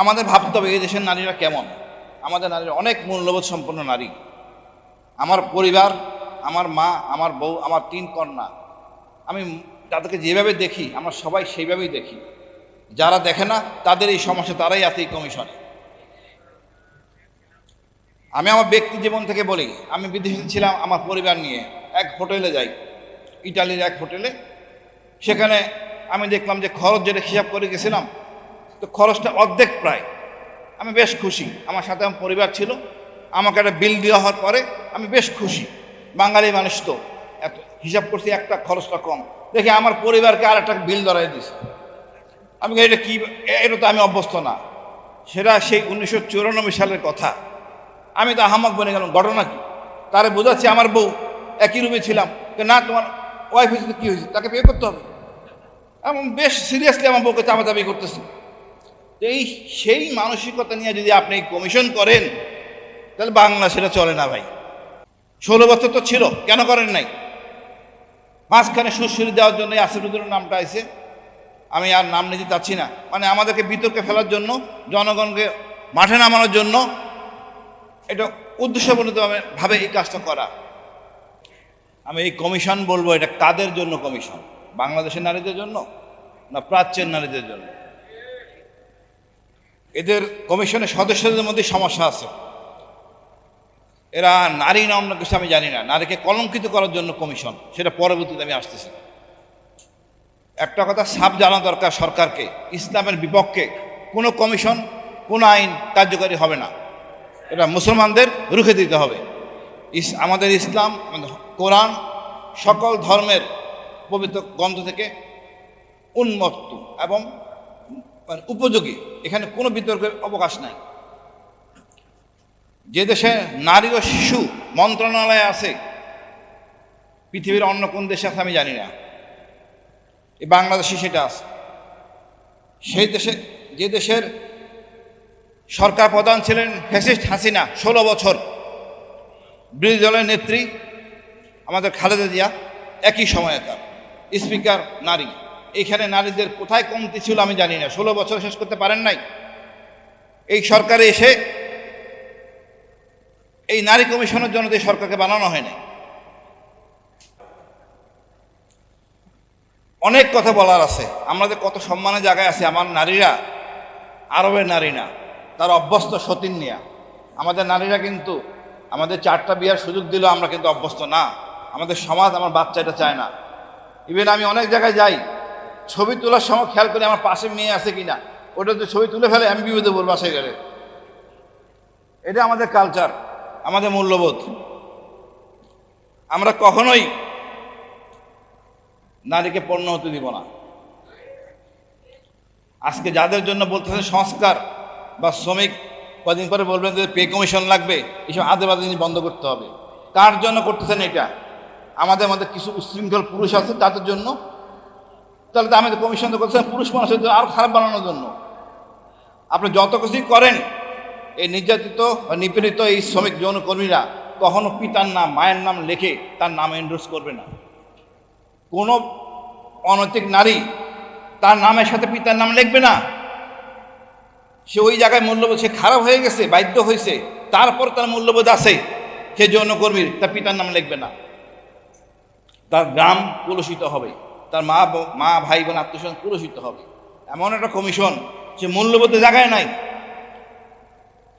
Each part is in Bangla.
আমাদের ভাবতে হবে এই দেশের নারীরা কেমন? আমাদের নারীরা অনেক মূল্যবোধ সম্পন্ন নারী। আমার পরিবার, আমার মা, আমার বউ, আমার তিন কন্যা। আমি তাদেরকে যেভাবে দেখি, আমরা সবাই সেইভাবেই দেখি। যারা দেখে না, তাদের এই সমস্যা, তারাই আছে এই কমিশনে আমি আমার ব্যক্তি জীবন থেকে বলি, আমি বিদেশে ছিলাম আমার পরিবার নিয়ে। এক হোটেলে যাই, ইটালির এক হোটেলে। সেখানে আমি দেখলাম যে খরচ যেটা হিসাব করে গেছিলাম তো খরচটা অর্ধেক প্রায়। আমি বেশ খুশি। আমার সাথে আমার পরিবার ছিল। আমাকে একটা বিল দেওয়া হওয়ার পরে আমি বেশ খুশি। বাঙালি মানুষ তো। এত হিসাব করছি একটা খরচটা কম। দেখি আমার পরিবারকে আর একটা বিল ধরাই দিছে। আমি এটা কি এটা তো আমি অভ্যস্ত না। সেটা সেই উনিশশো চুরানব্বই সালের কথা। আমি তো আহামক বনে গেলাম। ঘটনা কি? তারে বোঝাচ্ছি আমার বউ, একই রুমে ছিলাম। না, তোমার ওয়াইফ হয়েছে কী হয়েছে? তাকে পে করতে হবে? এবং বেশ সিরিয়াসলি আমার বউকে চাপাচাপি করতেছি। তো এই সেই মানসিকতা নিয়ে যদি আপনি কমিশন করেন, তাহলে বাংলা সেটা চলে না ভাই। ষোলো বছর তো ছিল, কেন করেন নাই? মাঝখানে সুশ্রী দেওয়ার জন্য এই আসিফুদ্দিনের নামটা আছে আমি আর নাম নিতে চাচ্ছি না। মানে আমাদেরকে বিতর্কে ফেলার জন্য, জনগণকে মাঠে নামানোর জন্য এটা উদ্দেশ্যপূর্ণত ভাবে এই কাজটা করা। আমি এই কমিশন বলব, এটা কাদের জন্য কমিশন? বাংলাদেশের নারীদের জন্য না প্রাচ্যের নারীদের জন্য? এদের কমিশনের সদস্যদের মধ্যে সমস্যা আছে। এরা নারী না কিছু আমি জানি না। নারীকে কলঙ্কিত করার জন্য কমিশন। সেটা পরবর্তীতে আমি আসতেছি। একটা কথা সাপ জানা দরকার সরকারকে। ইসলামের বিপক্ষে কোনো কমিশন, কোনো আইন কার্যকারী হবে না। এটা মুসলমানদের রুখে দিতে হবে। ইস, আমাদের ইসলাম কোরআন সকল ধর্মের পবিত্র গ্রন্থ থেকে উন্মত্ত এবং উপযোগী। এখানে কোনো বিতর্কের অবকাশ নাই। যে দেশে নারী ও শিশু মন্ত্রণালয় আছে, পৃথিবীর অন্য কোন দেশে আছে আমি জানি না। এই বাংলাদেশে সেটা আছে। সেই দেশে, যে দেশের সরকার প্রধান ছিলেন ফ্যাসিস্ট হাসিনা, ষোলো বছর। বিরোধী দলের নেত্রী আমাদের খালেদা জিয়া, একই সময়কার স্পিকার নারী। এইখানে নারীদের কোথায় কমতি ছিল আমি জানি না। ষোলো বছর শেষ করতে পারেন নাই? এই সরকারে এসে এই নারী কমিশনের জন্য তো সরকারকে বানানো হয় নাই অনেক কথা বলার আছে। আমাদের কত সম্মানের জায়গায় আছে। আমার নারীরা আরবের নারী না, তার অভ্যস্ত সতীন নিয়া আমাদের নারীরা কিন্তু আমাদের চারটা বিয়ার সুযোগ দিলেও আমরা কিন্তু অভ্যস্ত না। আমাদের সমাজ আমার বাচ্চা এটা চায় না। ইভেন আমি অনেক জায়গায় যাই ছবি তোলার সময় খেয়াল করি আমার পাশে মেয়ে আছে কিনা। ওটা তো ছবি তুলে ফেলে, আমি বিপদে পড়ব বাসায় গেলে। এটা আমাদের কালচার আমাদের মূল্যবোধ। আমরা কখনোই নারীকে পণ্য হতে দিব না। আজকে যাদের জন্য বলতেছেন সংস্কার বা শ্রমিক, কদিন পরে বলবেন যে পে কমিশন লাগবে এইসব আদে বাদে জিনিস বন্ধ করতে হবে। কার জন্য করতেছেন এটা? আমাদের মধ্যে কিছু উচ্ছৃঙ্খল পুরুষ আছে, তাদের জন্য তাহলে তো আমাদের কমিশন তো করছেন পুরুষ মানুষের জন্য আরও খারাপ বানানোর জন্য। আপনি যত কিছুই করেন, এই নির্যাতিত নিপীড়িত এই শ্রমিক যৌনকর্মীরা কখনো পিতার নাম, মায়ের নাম লেখে তার নাম এন্ডোর্স করবে না। কোনো অনৈতিক নারী তার নামের সাথে পিতার নাম লিখবে না। সে ওই জায়গায় মূল্যবোধ, সে খারাপ হয়ে গেছে, বাধ্য হয়েছে, তারপর তার মূল্যবোধ আছে, সে যৌনকর্মীর, তার পিতার নাম লিখবে না। তার গ্রাম কলুষিত হবে। তার মা মা, ভাই, বোন, আত্মীয় কলুষিত হবে। এমন একটা কমিশন সে মূল্যবোধে জায়গায় নাই।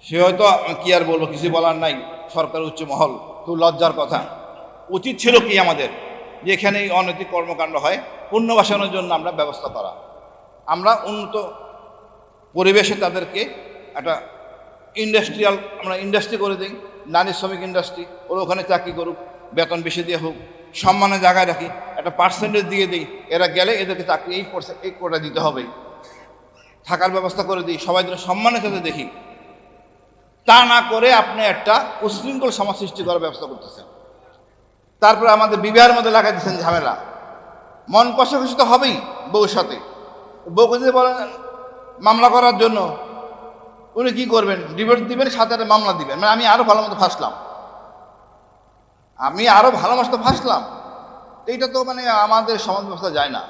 সে হয়তো কি আর বলব, কিছু বলার নাই। সরকার উচ্চ মহল, খুব লজ্জার কথা। উচিত ছিল কি আমাদের, যে এখানে এই অনৈতিক কর্মকাণ্ড হয় পুনর্বাসনের জন্য আমরা ব্যবস্থা করা। আমরা উন্নত পরিবেশে তাদেরকে একটা ইন্ডাস্ট্রিয়াল আমরা ইন্ডাস্ট্রি করে দিই। নারী শ্রমিক ইন্ডাস্ট্রি ওরা ওখানে চাকরি করুক, বেতন বেশি দিয়ে হোক। সম্মানের জায়গায় রাখি, একটা পার্সেন্টেজ দিয়ে দিই, এরা গেলে এদেরকে চাকরি এই এই কোটা দিতে হবে। থাকার ব্যবস্থা করে দিই, সবাই যেন সম্মানের সাথে দেখি। তা না করে আপনি একটা উশৃঙ্খল সমাজ সৃষ্টি করার ব্যবস্থা করতেছেন। তারপরে আমাদের বিবাহের মধ্যে লাগাই দিচ্ছেন ঝামেলা। মন কষাকষি তো হবেই বউর সাথে বউকে যদি বলেন মামলা করার জন্য। উনি কি করবেন? ডিভোর্স দিবেন, সাথে মামলা দিবেন। মানে আমি আরও ভালো মতো ফাঁসলাম। আমি আরও ভালো মতো ফাঁসলাম এইটা তো মানে আমাদের সমাজ ব্যবস্থা যায় না।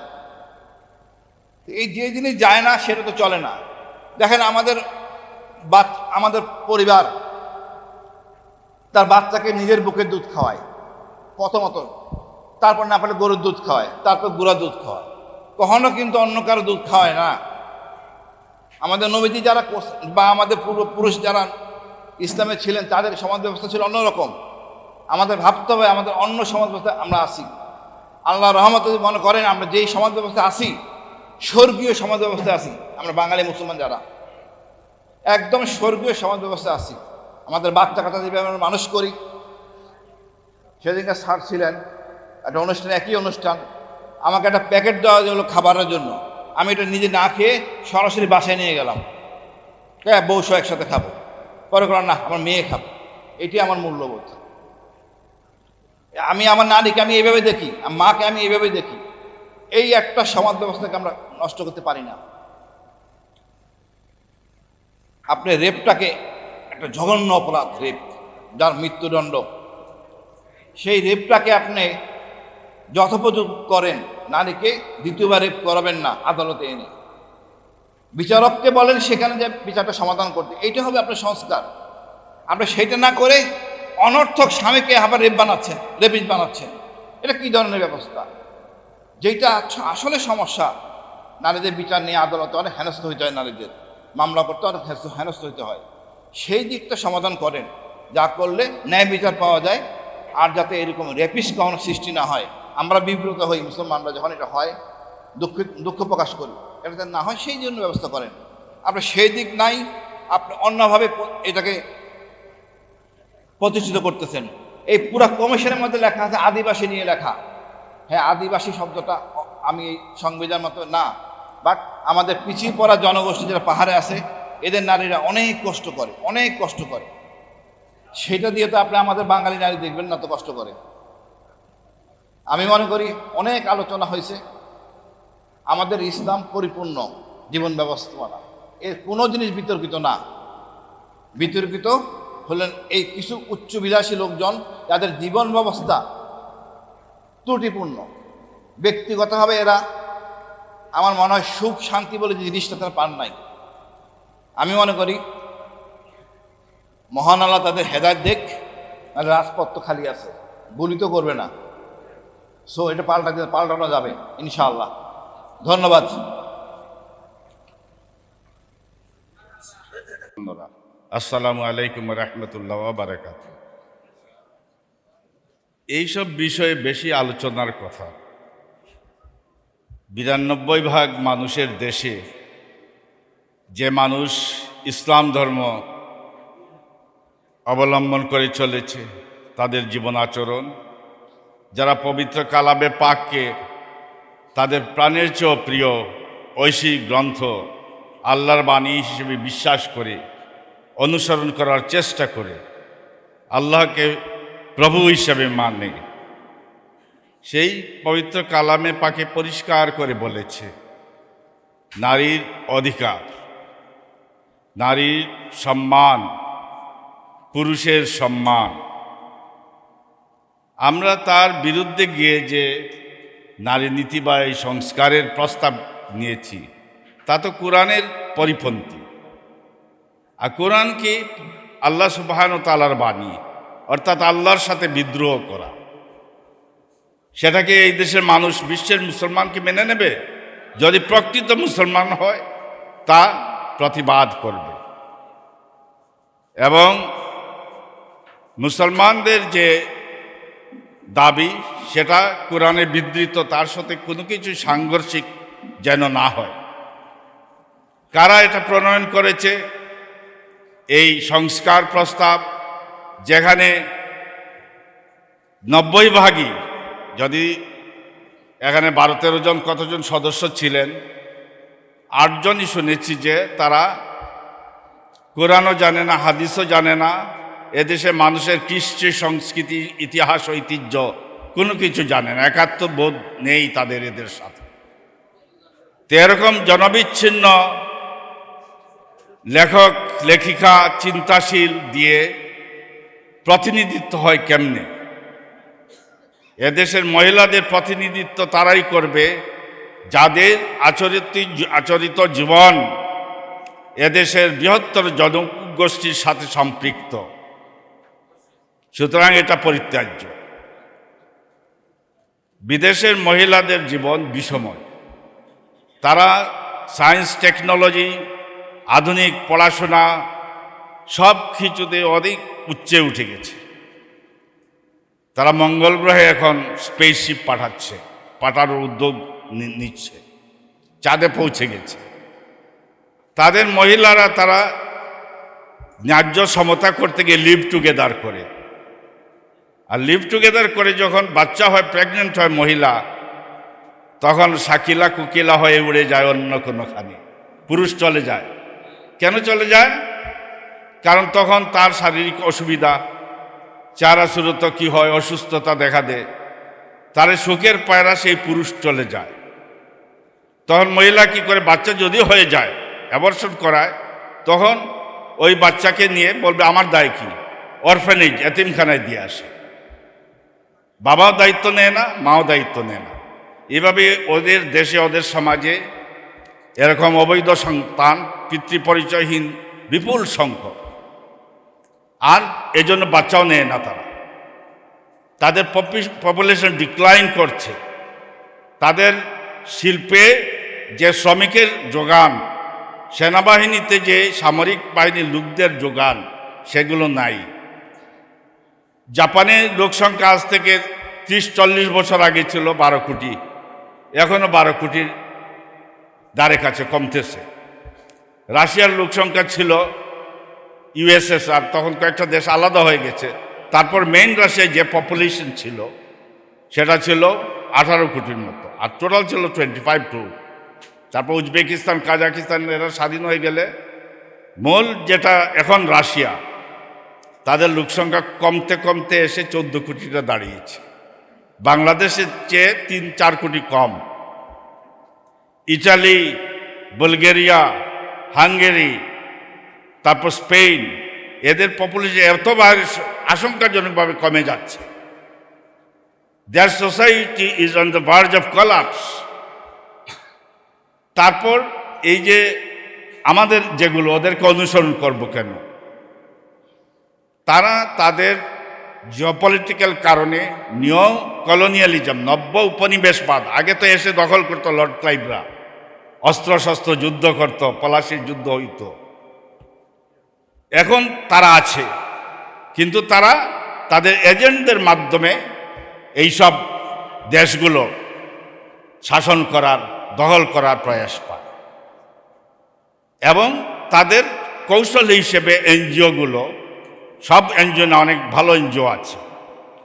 এই যে জিনিস যায় না, সেটা তো চলে না। দেখেন আমাদের আমাদের পরিবার, তার বাচ্চাকে নিজের বুকে দুধ খাওয়ায়, প্রথমত। তারপর না পারলে গরুর দুধ খাওয়ায়, তারপর গুঁড়া দুধ খাওয়ায়। কখনো কিন্তু অন্য কারও দুধ খাওয়ায় না। আমাদের নবীজি যারা বা আমাদের পূর্বপুরুষ যারা ইসলামে ছিলেন, তাদের সমাজ ব্যবস্থা ছিল অন্যরকম। আমাদের ভাবতে হবে, আমাদের অন্য সমাজ ব্যবস্থায় আমরা আসি আল্লাহ রহমত যদি মনে করেন, আমরা যেই সমাজ ব্যবস্থায় আসি স্বর্গীয় সমাজ ব্যবস্থায় আসি আমরা বাঙালি মুসলমান যারা, একদম স্বর্গীয় সমাজ ব্যবস্থায় আসি আমাদের বাচ্চা কাচ্চা যেভাবে আমরা মানুষ করি সেদিনকে স্যার ছিলেন, একটা অনুষ্ঠান, একই অনুষ্ঠান, আমাকে একটা প্যাকেট দেওয়া হলো খাবারের জন্য। আমি এটা নিজে না খেয়ে সরাসরি বাসায় নিয়ে গেলাম। হ্যাঁ বউ সহ একসাথে খাব। পরে করলাম না, আমার মেয়ে খাব। এটি আমার মূল্যবোধ। আমি আমার নারীকে আমি এইভাবে দেখি আমার মাকে আমি এইভাবে দেখি। এই একটা সমাজ ব্যবস্থাকে আমরা নষ্ট করতে পারি না। আপনি রেপটাকে একটা জঘন্য অপরাধ রেপ, যার মৃত্যুদণ্ড। সেই রেপটাকে আপনি যথোপযোগ করেন, নারীকে দ্বিতীয়বার রেপ করাবেন না, আদালতে এনে। বিচারককে বলেন, সেখানে যে বিচারটা সমাধান করতে। এইটা হবে আপনার সংস্কার। আপনি সেইটা না করে অনর্থক স্বামীকে আবার রেপ বানাচ্ছেন রেপিস বানাচ্ছেন এটা কী ধরনের ব্যবস্থা? যেটা আসলে সমস্যা, নারীদের বিচার নিয়ে আদালতে অনেক হেনস্থ হইতে হয় নারীদের। মামলা করতে অনেক হেনস্থ- হইতে হয়। সেই দিকটা সমাধান করেন। যা করলে ন্যায় বিচার পাওয়া যায়, আর যাতে এরকম রেপিস কখনো সৃষ্টি না হয়। আমরা বিব্রত হই, মুসলমানরা যখন এটা হয়, দুঃখ দুঃখ প্রকাশ করি। এটা না হয়, সেই জন্য ব্যবস্থা করেন। আপনার সেই দিক নাই, আপনি অন্যভাবে এটাকে প্রতিষ্ঠিত করতেছেন। এই পুরা কমিশনের মধ্যে লেখা আছে আদিবাসী নিয়ে লেখা। হ্যাঁ আদিবাসী শব্দটা আমি এই সংবিধান মতো না বাট আমাদের পিছিয়ে পড়া জনগোষ্ঠী যারা পাহাড়ে আছে, এদের নারীরা অনেক কষ্ট করে, অনেক কষ্ট করে। সেটা দিয়ে তো আপনি আমাদের বাঙালি নারী দেখবেন না তো কষ্ট করে। আমি মনে করি অনেক আলোচনা হয়েছে। আমাদের ইসলাম পরিপূর্ণ, জীবন ব্যবস্থাপনা। এর কোনো জিনিস বিতর্কিত না। বিতর্কিত হলেন এই কিছু উচ্চবিলাসী লোকজন, যাদের জীবন ব্যবস্থা ত্রুটিপূর্ণ। ব্যক্তিগতভাবে এরা, আমার মনে হয় সুখ, শান্তি বলে যে জিনিসটা তারা পান নাই। আমি মনে করি, মহান আল্লাহ তাদের হেদায়ত দেখ, নাহলে রাজপথ খালি আছে। গুলি তো করবে না। সো এটা পাল্টা পাল্টানো যাবে, ইনশাআল্লাহ। ধন্যবাদ। আসসালামু আলাইকুম রহমতুল্লাহ বারাকাত এইসব বিষয়ে বেশি আলোচনার কথা। বিরানব্বই ভাগ মানুষের দেশে যে মানুষ ইসলাম ধর্ম অবলম্বন করে চলেছে, তাদের জীবন আচরণ, যারা পবিত্র কালাবে পাককে তাদের প্রাণের চেয়েও প্রিয় ঐশী গ্রন্থ আল্লাহর বাণী হিসেবে বিশ্বাস করে অনুসরণ করার চেষ্টা করে আল্লাহকে প্রভু হিসাবে মানে। সেই পবিত্র কালামে পাকে পরিষ্কার করে বলেছে, নারীর অধিকার, নারীর সম্মান, পুরুষের সম্মান। আমরা তার বিরুদ্ধে গিয়ে যে নারী নীতি বা এই সংস্কারের প্রস্তাব নিয়েছি, তা তো কোরআনের পরিপন্থী। আর কোরআনকে আল্লাহ সুবাহান তালার বাণী, অর্থাৎ আল্লাহর সাথে বিদ্রোহ করা। সেটাকে এই দেশের মানুষ বিশ্বের মুসলমানকে মেনে নেবে? যদি প্রকৃত মুসলমান হয়, তা প্রতিবাদ করবে। এবং মুসলমানদের যে দাবি, সেটা কোরআনে বিধৃত, তার সাথে কোনো কিছু সাংঘর্ষিক যেন না হয়। কারা এটা প্রণয়ন করেছে? এই সংস্কার প্রস্তাব যেখানে নব্বই ভাগই, যদি এখানে বারো তেরো জন কতজন সদস্য ছিলেন আটজনই শুনেছি যে তারা কোরআনও জানে না, হাদিসও জানে না, এদেশে মানুষের কৃষ্টি সংস্কৃতি, ইতিহাস, ঐতিহ্য কোনো কিছু জানে না একাত্ম বোধ নেই তাদের এদের সাথে। তো এরকম জনবিচ্ছিন্ন লেখক, লেখিকা, চিন্তাশীল দিয়ে প্রতিনিধিত্ব হয় কেমনে? এদেশের মহিলাদের প্রতিনিধিত্ব তারাই করবে। যাদের আচরিত আচরিত জীবন এদেশের বৃহত্তর জনগোষ্ঠীর সাথে সম্পৃক্ত। সুতরাং এটা পরিত্যাজ্য। বিদেশের মহিলাদের জীবন বিষময়। তারা সায়েন্স, টেকনোলজি আধুনিক পড়াশোনা, সব কিছুতে অধিক উচ্চে উঠে গেছে। তারা মঙ্গল গ্রহে এখন স্পেসশিপ পাঠাচ্ছে, পাঠানোর উদ্যোগ নিচ্ছে, চাঁদে পৌঁছে গেছে। তাদের মহিলারা তারা ন্যায্য সমতা করতে গিয়ে লিভ টুগেদার করে। আর লিভ টুগেদার করে যখন বাচ্চা হয় প্রেগনেন্ট হয় মহিলা, তখন শাকিলা কুকিলা হয়ে উড়ে যায় অন্য কোনোখানে, পুরুষ চলে যায়। কেন চলে যায়? কারণ তখন তার শারীরিক অসুবিধা। চারা শুরুত কি হয়, অসুস্থতা দেখা দেয়। তার সুখের পায়রা সেই পুরুষ চলে যায়। তখন মহিলা কি করে, বাচ্চা যদি হয়ে যায় অ্যাবর্শন করায়, তখন ওই বাচ্চাকে নিয়ে বলবে, আমার দায় কি? অরফেনেজ এতিমখানায় দিয়ে আসে। বাবাও দায়িত্ব নেয় না, মাও দায়িত্ব নেয় না। এভাবে ওদের দেশে, ওদের সমাজে এরকম অবৈধ সন্তান, পিতৃপরিচয়হীন, বিপুল সংখ্যক। আর এজন্য বাচ্চাও নেয় না তারা। তাদের পপুলেশন ডিক্লাইন করছে। তাদের শিল্পে যে শ্রমিকের যোগান, সেনাবাহিনীতে যে সামরিক বাহিনীর লোকদের যোগান, সেগুলো নাই। জাপানে লোকসংখ্যা আজ থেকে ত্রিশ, চল্লিশ বছর আগে ছিল বারো কোটি। এখনও বারো কোটির দ্বারে কাছে কমতেছে। রাশিয়ার লোকসংখ্যা ছিল ইউএসএসআর তখন কয়েকটা দেশ আলাদা হয়ে গেছে। তারপর মেইন রাশিয়ায় যে পপুলেশন ছিল, সেটা ছিল আঠারো কোটির মতো। আর টোটাল ছিল টোয়েন্টি ফাইভ টু তারপর উজবেকিস্তান, কাজাকিস্তান, এরা স্বাধীন হয়ে গেলে। মূল যেটা এখন রাশিয়া, তাদের লোকসংখ্যা কমতে কমতে এসে চোদ্দ কোটিটা দাঁড়িয়েছে। বাংলাদেশের চেয়ে তিন, চার কোটি কম। ইটালি, বুলগেরিয়া, হাঙ্গেরি, তারপর স্পেন, এদের পপুলেশন এত আশঙ্কাজনকভাবে কমে যাচ্ছে। Their society is on the verge of collapse তারপর এই যে আমাদের যেগুলো, ওদেরকে অনুসরণ করব কেন? তারা তাদের জিওপলিটিক্যাল কারণে নিও কলোনিয়ালিজম নব্য উপনিবেশবাদ আগে তো এসে দখল করতো লর্ড ক্লাইভরা অস্ত্র শস্ত্র যুদ্ধ করত, পলাশির যুদ্ধ হইত। এখন তারা আছে, কিন্তু তারা তাদের এজেন্টদের মাধ্যমে এইসব দেশগুলো শাসন করার, দখল করার প্রয়াস পায়। এবং তাদের কৌশল হিসেবে এনজিওগুলো, সব এনজিও না, অনেক ভালো এনজিও আছে,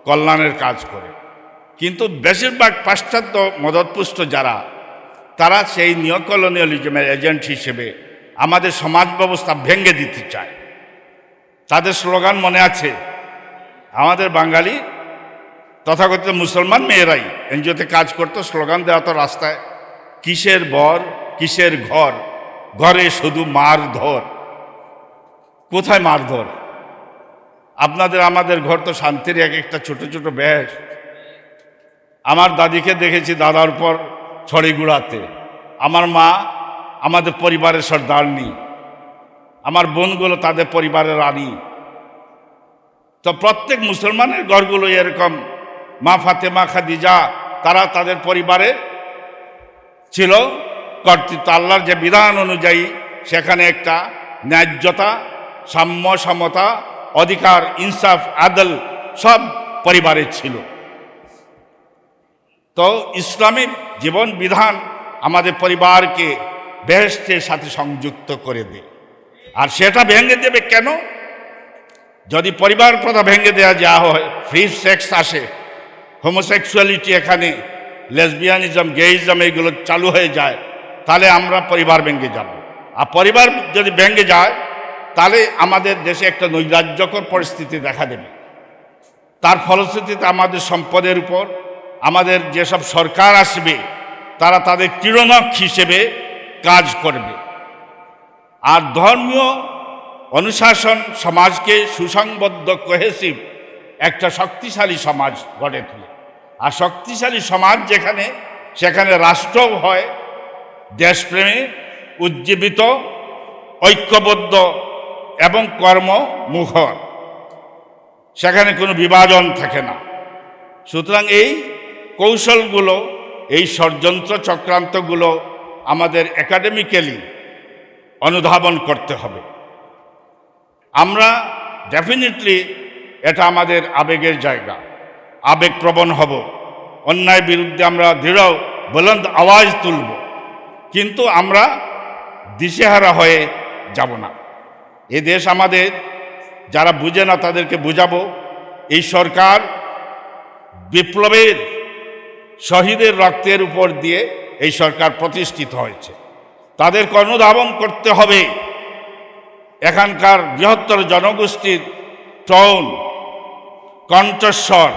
কল্যাণের কাজ করে। কিন্তু বেশিরভাগ পাশ্চাত্য মদতপুষ্ট যারা তারা সেই নিওকলোনিয়ালিজমের এজেন্ট হিসেবে আমাদের সমাজ ব্যবস্থা ভেঙে দিতে চায়। তাদের স্লোগান মনে আছে, আমাদের বাঙালি, তথাকথিত মুসলমান মেয়েরাই এনজিওতে কাজ করতো, স্লোগান দেওয়া তো রাস্তায়, কিসের বর, কিসের ঘর, ঘরে শুধু মার ধর। কোথায় মার ধর? আপনাদের আমাদের ঘর তো শান্তির এক একটা ছোট ছোট ব্যাস। আমার দাদিকে দেখেছি দাদার উপর ছড়ি গুড়াতে। আমার মা, আমাদের পরিবারের সর্দারনি আমার বোনগুলো তাদের পরিবারের রানী। তো প্রত্যেক মুসলমানের ঘরগুলো এরকম, মা ফাতেমা, খাদিজা, তারা তাদের পরিবারে ছিল। কর্তৃত্ব আল্লাহর যে বিধান অনুযায়ী সেখানে একটা ন্যায্যতা সাম্য সমতা অধিকার, ইনসাফ, আদল সব পরিবারের ছিল। তো ইসলামিক জীবন বিধান আমাদের পরিবারকে বেহেস্তের সাথে সংযুক্ত করে দেয়। আর সেটা ভেঙে দেবে কেন? যদি পরিবার প্রথা ভেঙে দেওয়া যা হয় ফ্রি সেক্স আসে হোমোসেক্সুয়ালিটি এখানে লেসবিয়ানিজম গেইজম এইগুলো চালু হয়ে যায়, তাহলে আমরা পরিবার ভেঙে যাব। আর পরিবার যদি ভেঙে যায়, তাহলে আমাদের দেশে একটা নৈরাজ্যকর পরিস্থিতি দেখা দেবে। তার ফলশ্রুতিতে আমাদের সম্পদের উপর আমাদের যেসব সরকার আসবে, তারা তাদের কিরণক হিসেবে কাজ করবে। আর ধর্মীয় অনুশাসন সমাজকে সুসংবদ্ধ কোহেসিভ একটা শক্তিশালী সমাজ গড়ে তোলে। আর শক্তিশালী সমাজ যেখানে, সেখানে রাষ্ট্রও হয়, দেশপ্রেমে উজ্জীবিত, ঐক্যবদ্ধ এবং কর্মমুখর। সেখানে কোনো বিভাজন থাকে না। সুতরাং এই কৌশলগুলো, এই ষড়যন্ত্র চক্রান্তগুলো আমাদের একাডেমিক্যালি অনুধাবন করতে হবে। আমরা ডেফিনেটলি এটা আমাদের আবেগের জায়গা। আবেগপ্রবণ হব। অন্যায় বিরুদ্ধে আমরা দৃঢ়, বুলন্দ আওয়াজ তুলব। কিন্তু আমরা দিশেহারা হয়ে যাব না। এ দেশ আমাদের, যারা বুঝে না তাদেরকে বুঝাবো। এই সরকার বিপ্লবের শহীদের রক্তের উপর দিয়ে এই সরকার প্রতিষ্ঠিত হয়েছে। তাদেরকে অনুধাবন করতে হবে। এখানকার বৃহত্তর জনগোষ্ঠীর টন, কণ্ঠস্বর,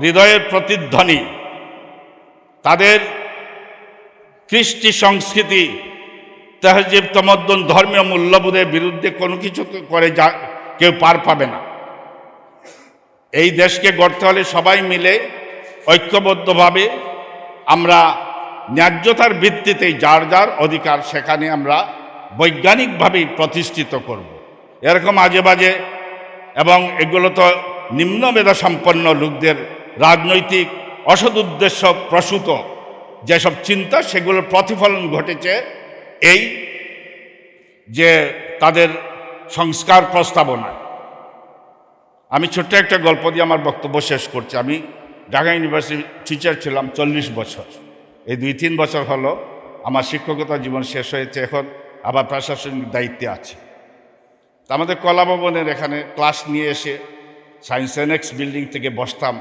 হৃদয়ের প্রতিধ্বনি, তাদের কৃষ্টি সংস্কৃতি, তেহজিব তমদ্দন ধর্মীয় মূল্যবোধের বিরুদ্ধে কোনো কিছু করে যা কেউ পার পাবে না। এই দেশকে গড়তে হলে সবাই মিলে ঐক্যবদ্ধভাবে আমরা ন্যায্যতার ভিত্তিতেই যার যার অধিকার সেখানে আমরা বৈজ্ঞানিকভাবেই প্রতিষ্ঠিত করব। এরকম আজে বাজে এবং এগুলো তো নিম্ন মেধা সম্পন্ন লোকদের রাজনৈতিক অসৎ উদ্দেশ্য প্রসূত যেসব চিন্তা সেগুলোর প্রতিফলন ঘটেছে, এই যে তাদের সংস্কার প্রস্তাবনায় আমি ছোট্ট একটা গল্প দিয়ে আমার বক্তব্য শেষ করছি আমি ঢাকা ইউনিভার্সিটি টিচার ছিলাম চল্লিশ বছর। এই দুই তিন বছর হলো আমার শিক্ষকতা জীবন শেষ হয়েছে, এখন আবার প্রশাসনিক দায়িত্বে আছে। তা আমাদের কলা ভবনের এখানে ক্লাস নিয়ে এসে সায়েন্স এনেক্স বিল্ডিং থেকে বসতাম।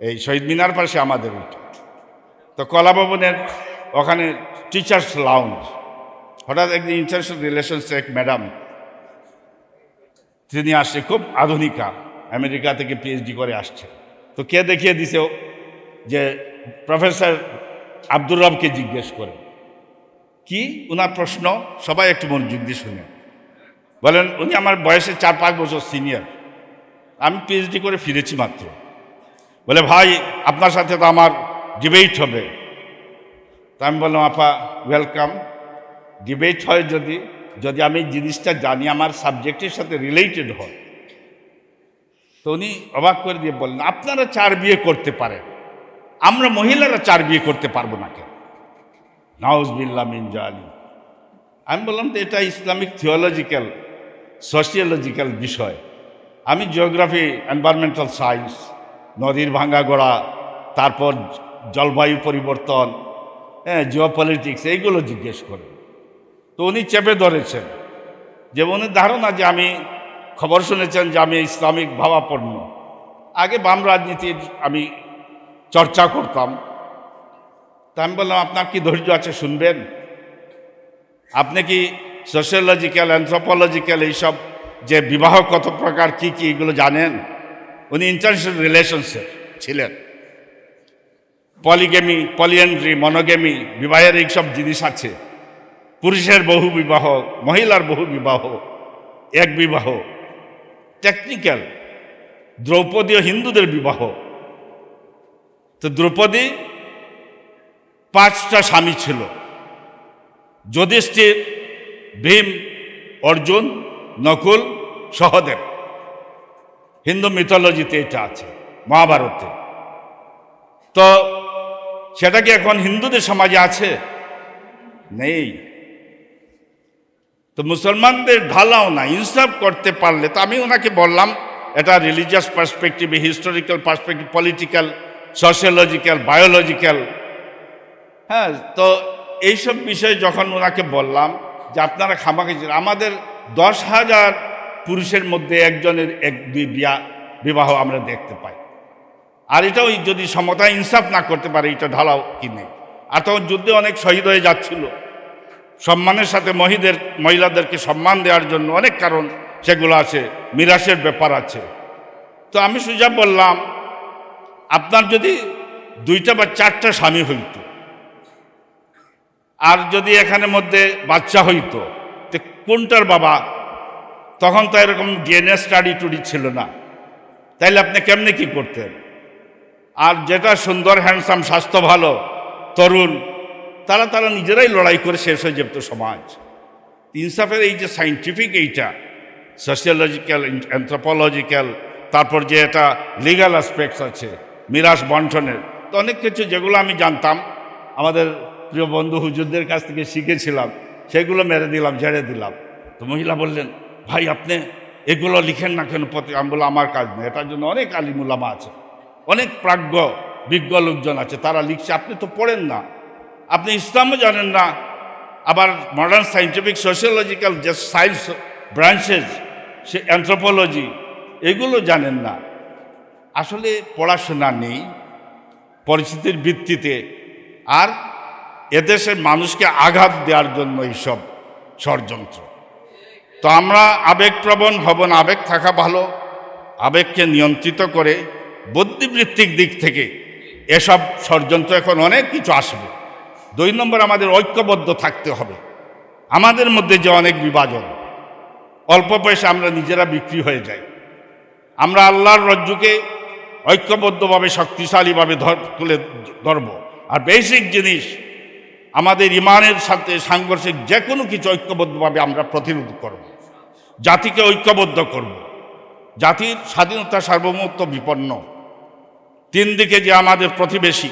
এই শহীদ মিনার পাশে আমাদের ওইটা। তো কলা ভবনের ওখানে টিচার্স লাউঞ্জ হঠাৎ একদিন ইন্টারন্যাশনাল রিলেশনস এক ম্যাডাম তিনি আসছে খুব আধুনিকা, আমেরিকা থেকে পিএইচডি করে আসছে। তো কে দেখিয়ে দিছে যে প্রফেসর আব্দুর রবকে জিজ্ঞেস করে। কি? ওনার প্রশ্ন? সবাই একটু মনোযোগ দিয়ে শুনে। বলেন, উনি আমার বয়সে চার পাঁচ বছর সিনিয়র। আমি পিএইচডি করে ফিরেছি মাত্র। বলে, ভাই, আপনার সাথে তো আমার ডিবেট হবে। তা আমি বললাম, আপা ওয়েলকাম ডিবেট হয় যদি যদি আমি জিনিসটা জানি, আমার সাবজেক্টের সাথে রিলেটেড হয়। তো উনি অবাক করে দিয়ে বললেন, আপনারা চার বিয়ে করতে পারেন। আমরা মহিলারা চার বিয়ে করতে পারব না কেন? নাউজবিল্লা মিনজা আলী আমি বললাম, তো এটা ইসলামিক থিওলজিক্যাল, সোশিওলজিক্যাল বিষয়। আমি জিওগ্রাফি, এনভায়রনমেন্টাল সায়েন্স, নদীর ভাঙ্গা গড়া, তারপর জলবায়ু পরিবর্তন হ্যাঁ জিও পলিটিক্স এইগুলো জিজ্ঞেস করে তো উনি চেপে ধরেছেন যে উনি ধারণা যে আমি খবর শুনেছেন যে আমি ইসলামিক ভাবাপন্ন। আগে বাম রাজনীতির আমি চর্চা করতাম। তা আমি বললাম, আপনার কি ধৈর্য আছে শুনবেন? আপনি কি সোশ্যালজিক্যাল অ্যান্থ্রোপোলজিক্যাল এইসব যে বিবাহ কত প্রকার, কি কি এগুলো জানেন? উনি ইন্টারন্যাশনাল রিলেশনসে ছিলেন। পলিগেমি পলিয়েন্ড্রি মনোগেমি বিবাহের এইসব জিনিস আছে। পুরুষের বহু বিবাহ, মহিলার বহু বিবাহ, এক বিবাহ। টেকনিক্যাল দ্রৌপদী ও হিন্দুদের বিবাহ। তো দ্রৌপদী পাঁচটা স্বামী ছিল। যুধিষ্ঠির, ভীম, অর্জুন, নকুল, সহদেব। হিন্দু মিথোলজিতে এটা আছে, মহাভারতে। তো সেটা কি এখন হিন্দুদের সমাজে আছে? নেই। তো মুসলমানদের ঢালাও না ইনসাফ করতে পারলে, তো আমি ওনাকে বললাম, এটা religious পার্সপেক্টিভে historical perspective political sociological biological হ্যাঁ তো এইসব বিষয়ে যখন ওনাকে বললাম যে আপনারা খামাকে আমাদের দশ হাজার পুরুষের মধ্যে একজনের এক, দুই বিয়া, বিবাহ আমরা দেখতে পাই। আর এটাও যদি সমতা ইনসাফ না করতে পারে, এটা ঢালাও কি নেই? আর তখন যুদ্ধে অনেক শহীদ হয়ে যাচ্ছিল। সম্মানের সাথে মহিদের, মহিলাদেরকে সম্মান দেওয়ার জন্য অনেক কারণ সেগুলো আছে, মিরাসের ব্যাপার আছে। তো আমি সুজা বললাম, আপনার যদি দুইটা বা চারটা স্বামী হইতো, আর যদি এখানে মধ্যে বাচ্চা হইতো, তো কোনটার বাবা? তখন তো এরকম ডিএনএ স্টাডি টুডি ছিল না। তাইলে আপনি কেমনে কি করতেন? আর যেটা সুন্দর হ্যান্ডসাম স্বাস্থ্য ভালো, তরুণ তারা তারা নিজেরাই লড়াই করে শেষ হয়ে যেত সমাজ। ইনসাফের এই যে সাইন্টিফিক এইটা সোশিয়োলজিক্যাল অ্যান্থ্রোপোলজিক্যাল তারপর যে এটা লিগাল অ্যাসপেক্টস আছে, মিরাস বন্টনের, তো অনেক কিছু যেগুলো আমি জানতাম, আমাদের প্রিয় বন্ধু হুজুরদের কাছ থেকে শিখেছিলাম, সেগুলো মেরে দিলাম, ঝেড়ে দিলাম। তো মহিলা বললেন, ভাই, আপনি এগুলো লিখেন না কেন? প্রতি আমি বললাম, আমার কাজ নেই, এটার জন্য অনেক আলিমুলামা আছে, অনেক প্রাজ্ঞ, বিজ্ঞ লোকজন আছে, তারা লিখছে, আপনি তো পড়েন না। আপনি ইসলামও জানেন না, আবার মডার্ন সাইন্টিফিক সোশিয়োলজিক্যাল যে সায়েন্স ব্রাঞ্চেস সে অ্যান্থ্রোপোলজি এগুলো জানেন না। আসলে পড়াশোনা নেই, পরিস্থিতির ভিত্তিতে, আর এদেশের মানুষকে আঘাত দেওয়ার জন্য এইসব ষড়যন্ত্র। তো আমরা আবেগপ্রবণ হব না, আবেগ থাকা ভালো, আবেগকে নিয়ন্ত্রিত করে বুদ্ধিবৃত্তিক দিক থেকে এসব ষড়যন্ত্র এখন অনেক কিছু আসবে। দুই নম্বর, আমাদের ঐক্যবদ্ধ থাকতে হবে। আমাদের মধ্যে যে অনেক বিভাজন, অল্প পয়সা আমরা নিজেরা বিক্রি হয়ে যাই। আমরা আল্লাহর রজ্জুকে ঐক্যবদ্ধভাবে, শক্তিশালীভাবে ধর, তুলে ধরব। আর বেসিক জিনিস, আমাদের ইমানের সাথে সাংঘর্ষিক যে কোনো কিছু ঐক্যবদ্ধভাবে আমরা প্রতিরোধ করব। জাতিকে ঐক্যবদ্ধ করব। জাতির স্বাধীনতা সার্বভৌমত্ব বিপন্ন। তিন দিকে যে আমাদের প্রতিবেশী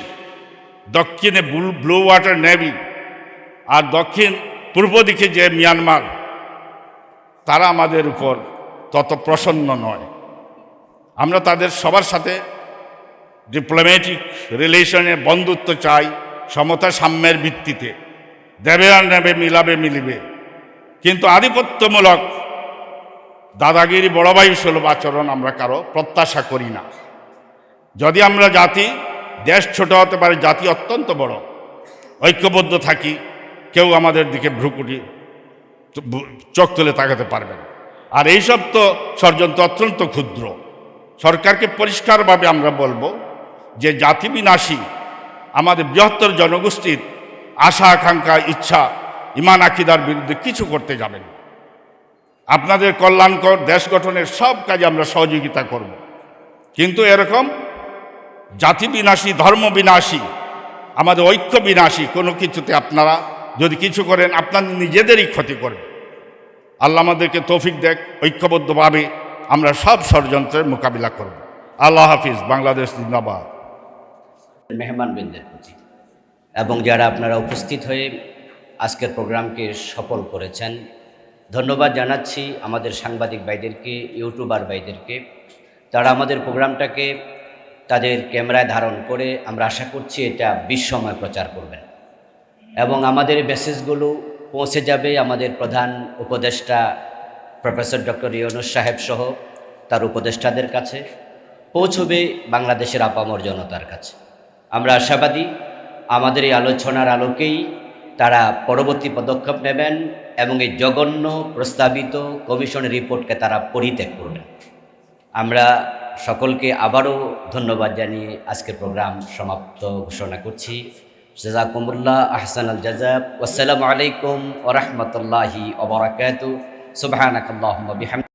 দক্ষিণে ব্লু ওয়াটার নেভি আর দক্ষিণ পূর্ব দিকে যে মিয়ানমার, তারা আমাদের উপর তত প্রসন্ন নয়। আমরা তাদের সবার সাথে ডিপ্লোম্যাটিক রিলেশনে বন্ধুত্ব চাই, সমতা সাম্যের ভিত্তিতে। দেবে আর নেবে, মিলাবে, মিলিবে। কিন্তু আধিপত্যমূলক দাদাগিরি, বড় ভাই সুলভ আচরণ আমরা কারও প্রত্যাশা করি না। যদি আমরা জাতি দেশ ছোট হতে পারে, জাতি অত্যন্ত বড়। ঐক্যবদ্ধ থাকি, কেউ আমাদের দিকে ভ্রুকুটি চোখ তুলে তাকাতে পারবে না। আর এইসব তো ষড়যন্ত্র অত্যন্ত ক্ষুদ্র। সরকারকে পরিষ্কারভাবে আমরা বলব যে, জাতি বিনাশী, আমাদের বৃহত্তর জনগোষ্ঠীর আশা, আকাঙ্ক্ষা, ইচ্ছা, ইমান, আকিদার বিরুদ্ধে কিছু করতে যাবেন। আপনাদের কল্যাণকর দেশ গঠনের সব কাজে আমরা সহযোগিতা করব। কিন্তু এরকম জাতি বিনাশী, ধর্ম বিনাশী, আমাদের ঐক্য বিনাশী, কোনো কিছুতে আপনারা যদি কিছু করেন, আপনাদের নিজেদেরই ক্ষতি করবে। আল্লাহ আমাদেরকে তৌফিক দেখ, ঐক্যবদ্ধভাবে আমরা সব ষড়যন্ত্রের মোকাবিলা করব। আল্লাহ হাফিজ, বাংলাদেশ জিন্দাবাদ। মেহমানবৃন্দের প্রতি। এবং যারা আপনারা উপস্থিত হয়ে আজকের প্রোগ্রামকে সফল করেছেন, ধন্যবাদ জানাচ্ছি আমাদের সাংবাদিক ভাইদেরকে, ইউটিউবার ভাইদেরকে। তারা আমাদের প্রোগ্রামটাকে তাদের ক্যামেরায় ধারণ করে আমরা আশা করছি এটা বিশ্বময় প্রচার করবেন এবং আমাদের মেসেজগুলো পৌঁছে যাবে আমাদের প্রধান উপদেষ্টা প্রফেসর ডক্টর ইউনুস সাহেব সহ তার উপদেষ্টাদের কাছে, পৌঁছবে বাংলাদেশের আপামর জনতার কাছে। আমরা আশাবাদী আমাদের এই আলোচনার আলোকেই তারা পরবর্তী পদক্ষেপ নেবেন এবং এই জঘন্য প্রস্তাবিত কমিশনের রিপোর্টকে তারা পরিত্যাগ করবেন। আমরা সকলকে আবারও ধন্যবাদ জানিয়ে আজকের প্রোগ্রাম সমাপ্ত ঘোষণা করছি। জাজাকুমুল্লাহ, আহসান আল জাজাব। আসসালামু আলাইকুম ওরহমতুল্লাহি ওবরাকাত সুবাহ